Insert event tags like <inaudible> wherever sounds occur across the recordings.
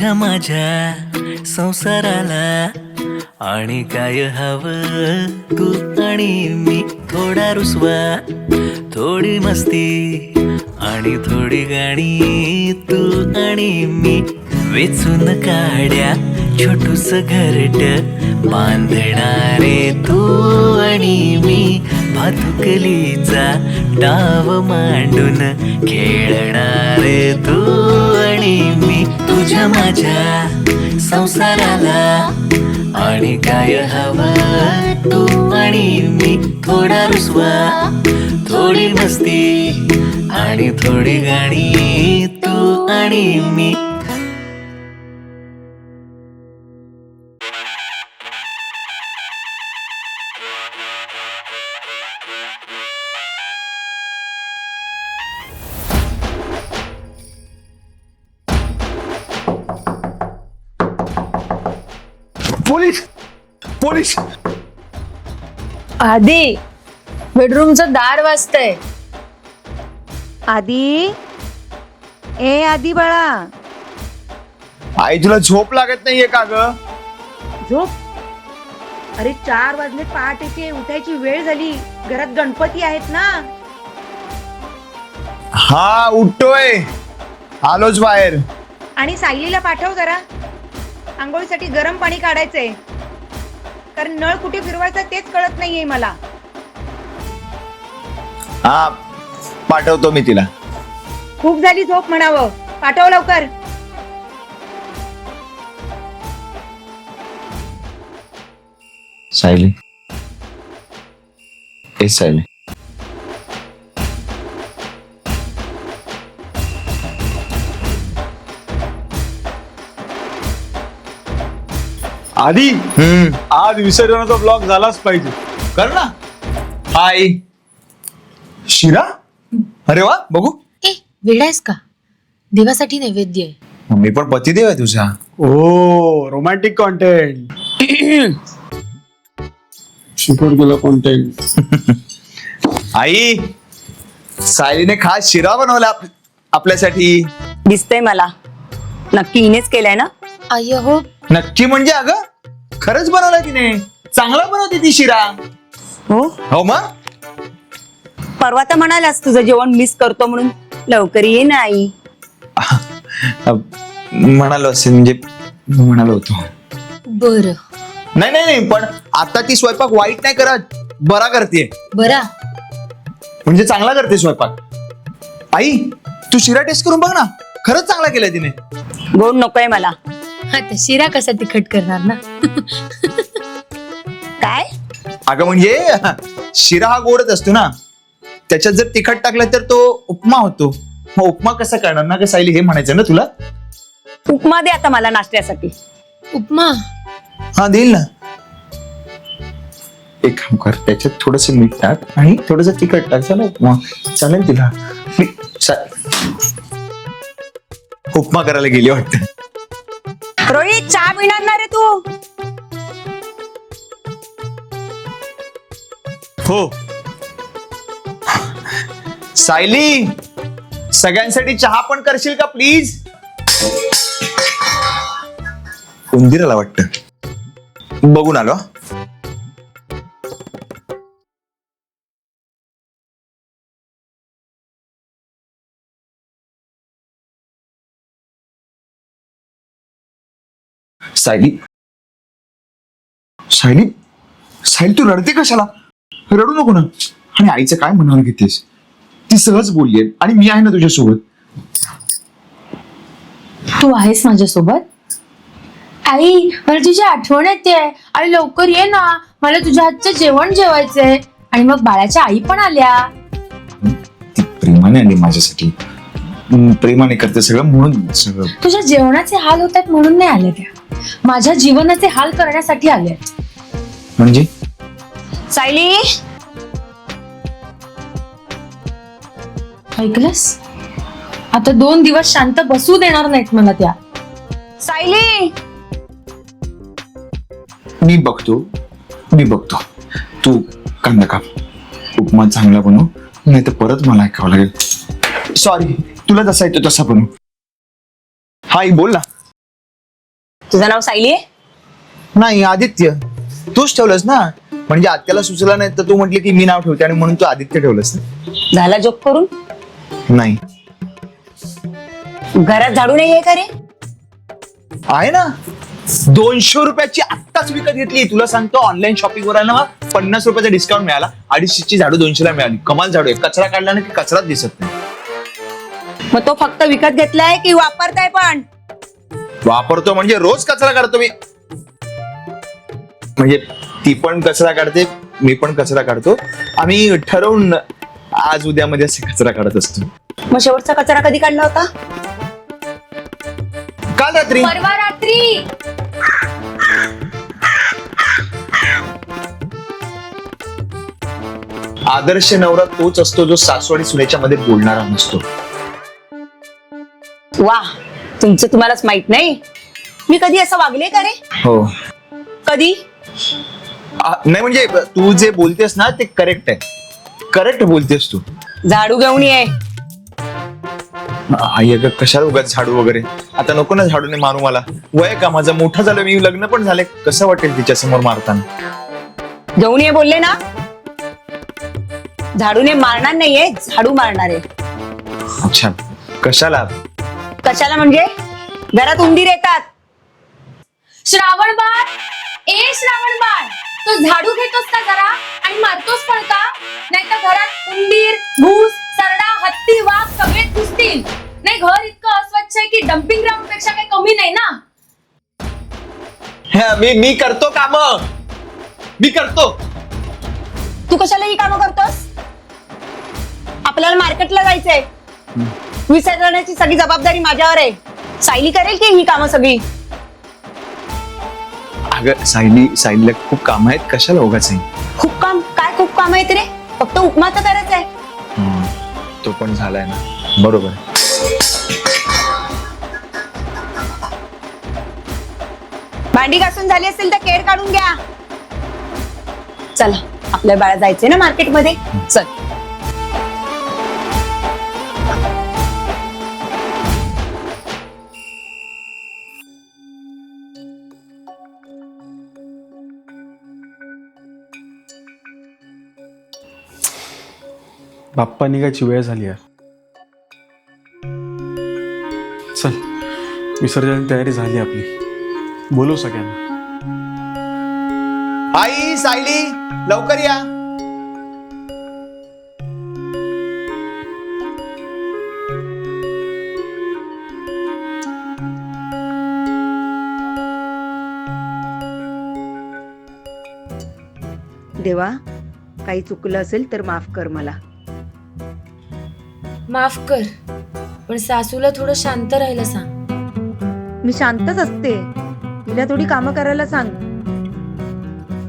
तुझ्या माझ्या संसाराला आणि काय हवं तू आणि मी? थोडा रुसवा थोडी मस्ती आणि थोडी गाणी तू आणि मी. वेचून काढ्या छोटूस घरट बांधणारे तू आणि मी. भातुकलीचा डाव मांडून खेळणार तू आणि मी तुझ्या माझ्या संसाराला. आणि काय हवं तू आणि मी? थोडा रुसवा थोडी मस्ती आणि थोडी गाणी तू आणि मी. पोलीस! पोलीस! आधी बेडरूमचं दार वाजतंय. आधी ए आधी बाळा. आई तुला झोप लागत नाहीये का ग? झोप? अरे चार वाजले पहाटेचे उठायची वेळ झाली. घरात गणपती आहेत ना? हा उठतोय. आलोच बाहेर. आणि सायलीला पाठव जरा. आंघोळीसाठी गरम पाणी काढायचंय. कारण नळ कुठे फिरवायचा तेच कळत नाहीये मला. हा पाठवतो मी तिला. खूप झाली झोप म्हणावं. पाठव लवकर. सायली. ए सायली. आधी? आज विसर्जनाचा ब्लॉग झालाच पाहिजे. कर ना? हाय. शिरा? अरे वा बघू. ए वेडायस का? देवासाठी नैवेद्य आहे. मी पण पतिदेव आहे तुझा. ओ रोमॅन्टिक कॉन्टेंट शिकवत गेलं कॉन्टेंट आई सायलीने खास शिरा बनवला आप- आपल्यासाठी. दिसतंय मला. नक्की हिनेच केलंय ना? अय्य हो नक्की म्हणजे अगं? खरंच बनवलाय तिने. चांगला बनवते ती शिरा. हो? हो मग? परवा तर म्हणालास तुझं जेवण मिस करतो म्हणून. लवकर ये ना आई. अ, म्हणालो असेल म्हणजे म्हणालो होतो. बर. नाही नाही नाही पण आता ती स्वयंपाक वाईट नाही करत. बरा करते बरा. म्हणजे चांगला करते स्वयंपाक. आई तू शिरा टेस्ट करून बघ ना. खरंच चांगला केलाय तिने. गोड नकोय मला. आता शिरा कसा तिखट करणार ना? <laughs> काय? अगं म्हणजे शिरा हा गोडच असतो ना. त्याच्यात जर तिखट टाकलं तर तो उपमा होतो. मग उपमा कसा करणार ना कसं हे म्हणायचं ना तुला? उपमा दे आता मला नाश्त्यासाठी. उपमा? हा देईल ना. एक काम कर त्याच्यात थोडस मीठ टाक आणि थोडस तिखट टाक. चालेल उपमा. चालेल तिला. मी चा- उपमा करायला गेली वाटतं. रोहित चहा पिणार ना रे तू? हो. सायली सगळ्यांसाठी चहा पण करशील का प्लीज? उंदिराला वाटत. बघून आलो हा. सायली. सायली? सायली तू रडते कशाला? रडू नको ना. आणि आईचं काय म्हणावं घेतेस? ती सहज बोलली आणि मी आहे ना तुझ्यासोबत. तू आहेस माझ्यासोबत? आई मला तुझी आठवण येते. आणि लवकर ये ना. मला तुझ्या हातचं जेवण जेवायचंय. आणि मग बाळाच्या आई पण आल्या. ती प्रेमाने आली माझ्यासाठी. प्रेमाने करते सगळं म्हणून सगळं. तुझ्या जेवणाचे हाल होत आहेत म्हणून नाही आल्या त्या. माझ्या जीवनाचे हाल करण्यासाठी आल्या म्हणजे? सायली? ऐकलंस? आता दोन दिवस शांत बसू देणार नाहीत मला त्या. सायली? मी बघतो मी बघतो. तू कांदा काप उपमा चांगला बनव नाही तर परत मला ऐकावं लागेल. सॉरी तुला जसा येतो तसा बनव. हा आई बोल ना. तुझं नाव सायली आहे? नाही आदित्य. तूच ठेवलंस ना? म्हणजे आत्याला सुचलं नाही तर तू म्हटली की मी नाव ठेवते आणि म्हणून तू आदित्य ठेवलंस. ना झाला जोक करून? नाही. घरात झाडू नाही आहे का रे? आहे ना? दोनशे रुपयाची आत्ताच विकत घेतली. तुला सांगतो ऑनलाईन शॉपिंग वर आहे ना पन्नास रुपयाचा डिस्काउंट मिळाला. अडीचशेची झाडू दोनशेला मिळाली. कमाल झाडू आहे. कचरा काढला ना की कचराच दिसत नाही. मग तो फक्त विकत घेतलाय की वापरताय पण? वापरतो म्हणजे रोज कचरा काढतो मी. म्हणजे ती पण कचरा काढते मी पण कचरा काढतो. आम्ही ठरवून आज उद्यामध्ये असे कचरा काढत असतो. मग शेवटचा कचरा कधी काढला होता? काल रात्री. परवा रात्री. आदर्श नवरा तोच असतो जो सासू आणि सुनेच्या मध्ये बोलणारा नसतो. वा. तुमचं तुम्हालाच माहीत नाही? मी कधी असं वागले का रे? हो. कधी? आ, नाही म्हणजे तू जे बोलतेस ना ते करेक्ट आहे. करेक्ट बोलतेस तू. झाडू घेऊन ये. आई अगं कशाला उगाच झाडू वगैरे? आता नको ना झाडूने मारू मला. वय का माझं मोठं झालं मी लग्न पण झाले. कसं वाटेल तिच्या समोर मारताना? घेऊन ये बोलले ना. झाडूने मारणार नाहीये झाडू मारणार आहे. अच्छा. कशाला? कशाला म्हणजे? घरात उंदीर येतात. श्रावण बाळ? ए श्रावण बाळ तू झाडू घेतोस का जरा? आणि मारतोस पण का? नाही तर घरात उंदीर घूस सरडा हत्ती वाघ सगळे घुसतील. नाही घर इतकं अस्वच्छ आहे की डम्पिंग ग्राउंडपेक्षा काही कमी नाही ना? हा, मी मी करतो काम. मी करतो. तू कशाला ही कामं करतोस? आपल्याला मार्केटला जायचंय. विसर्जनाची सगळी जबाबदारी माझ्यावर आहे. सायली करेल की ही कामं सगळी? अगं सायली सायलीला खूप काम आहेत. कशाला उगाच आहे खूप काम? काय खूप काम आहेत रे? फक्त उपमा तर करायचंय हम्म, तो पण झालाय ना. बरोबर. भांडी घासून झाली असेल तर केर काढून घ्या. चला आपल्या बाळा जायचंय ना मार्केटमध्ये चल. बाप्पा निघायची वेळ झाली यार. चल विसर्जन तयारी झाली आपली. बोलू सगळ्यांना. आई सायली लवकर या. देवा काही चुकलं असेल तर माफ कर मला. माफ कर पण सासूला थोडं शांत राहायला सांग. मी शांतच असते. तिला थोडी कामं करायला सांग.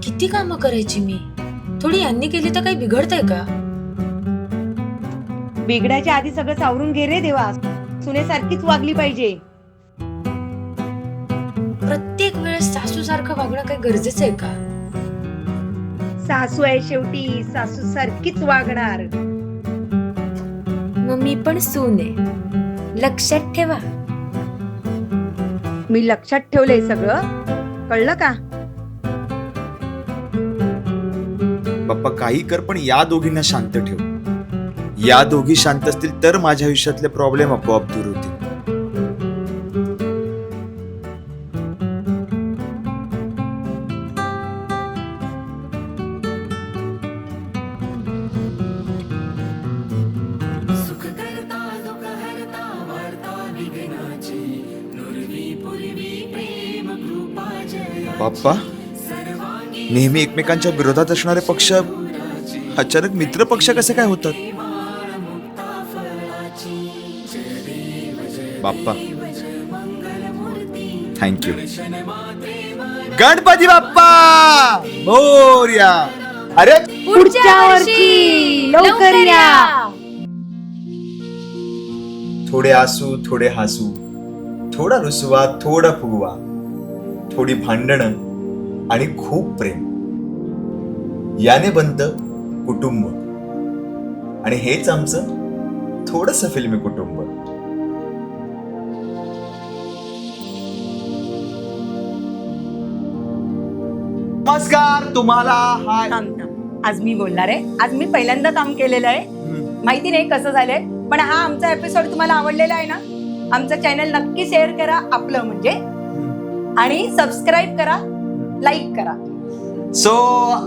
किती कामं करायची मी? थोडी यांनी केली तर काही बिघडतंय का? बिघडायच्या आधी सगळं सावरून घे रे देवा. सुनेसारखीच वागली पाहिजे. प्रत्येक वेळेस सासू सारखं वागणं काही गरजेचं आहे का? सासू आहे शेवटी सासू सारखीच वागणार. मग मी पण सून. आहे लक्षात ठेवा. मी लक्षात ठेवलंय सगळं. कळलं का? बाप्पा काही कर पण या दोघींना शांत ठेव. या दोघी शांत असतील तर माझ्या आयुष्यातले प्रॉब्लेम आपोआप दूर होतील. बाप्पा नेहमी एकमेकांच्या विरोधात असणारे पक्ष अचानक मित्र पक्ष कसे काय होतात? Bappa thank you Ganpati Bappa! Morya! अरे पुढच्या वर्षी लवकर या. थोडे आसू थोडे हसू थोडा रुसवा थोडा फुगवा. थोडी भांडणं आणि खूप प्रेम. याने बनत कुटुंब. आणि हेच आमचं थोडस फिल्मी कुटुंब. नमस्कार तुम्हाला हाय. आज मी बोलणार आहे. आज मी पहिल्यांदा काम केलेलं आहे. माहिती नाही कसं झालंय पण हा आमचा एपिसोड तुम्हाला आवडलेला आहे ना? आमचं चॅनल नक्की शेअर करा. आपलं म्हणजे आणि सबस्क्राईब करा लाईक करा. सो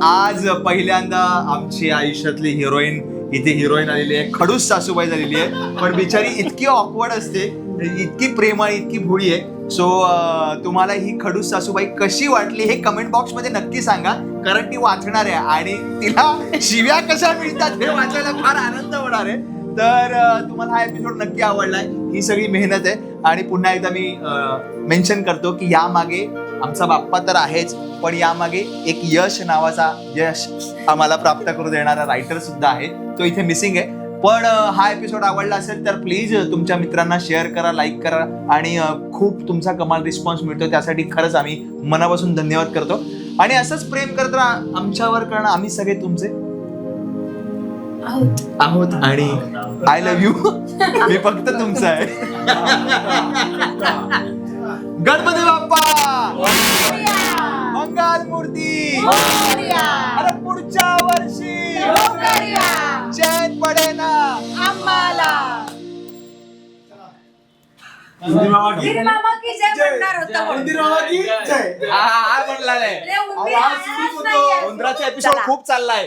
आज पहिल्यांदा आमची आयुष्यातली हिरोईन इथे हिरोईन आलेली आहे. खडूस सासूबाई झालेली आहे. पण बिचारी इतकी ऑकवर्ड असते इतकी प्रेमळ इतकी भुळी आहे. सो तुम्हाला ही खडूस सासूबाई कशी वाटली हे कमेंट बॉक्समध्ये नक्की सांगा. कारण ती वाचणार आहे आणि तिला शिव्या कशा मिळतात हे वाचायला फार आनंद होणार आहे. तर तुम्हाला हा एपिसोड नक्की आवडलाय. ही सगळी मेहनत आहे. आणि पुन्हा एकदा मी मेन्शन करतो की यामागे आमचा बाप्पा तर आहेच पण यामागे एक यश नावाचा यश आम्हाला प्राप्त करू देणारा रायटर सुद्धा आहे. तो इथे मिसिंग आहे. पण हा एपिसोड आवडला असेल तर प्लीज तुमच्या मित्रांना शेअर करा लाईक करा आणि खूप तुमचा कमाल रिस्पॉन्स मिळतो. त्यासाठी खरंच आम्ही मनापासून धन्यवाद करतो. आणि असंच प्रेम करत राहा. आमच्यावर कारण आम्ही सगळे तुमचे आहोत. आणि आय लव्ह यू मी फक्त तुमचा आहे. <laughs> गणपती बाप्पा! मंगल मूर्ती अरे पुढच्या वर्षी! चैन पडे ना आम्हाला! हा, हा, हा म्हणला नाही. उंदराचा एपिसोड खूप चाललाय.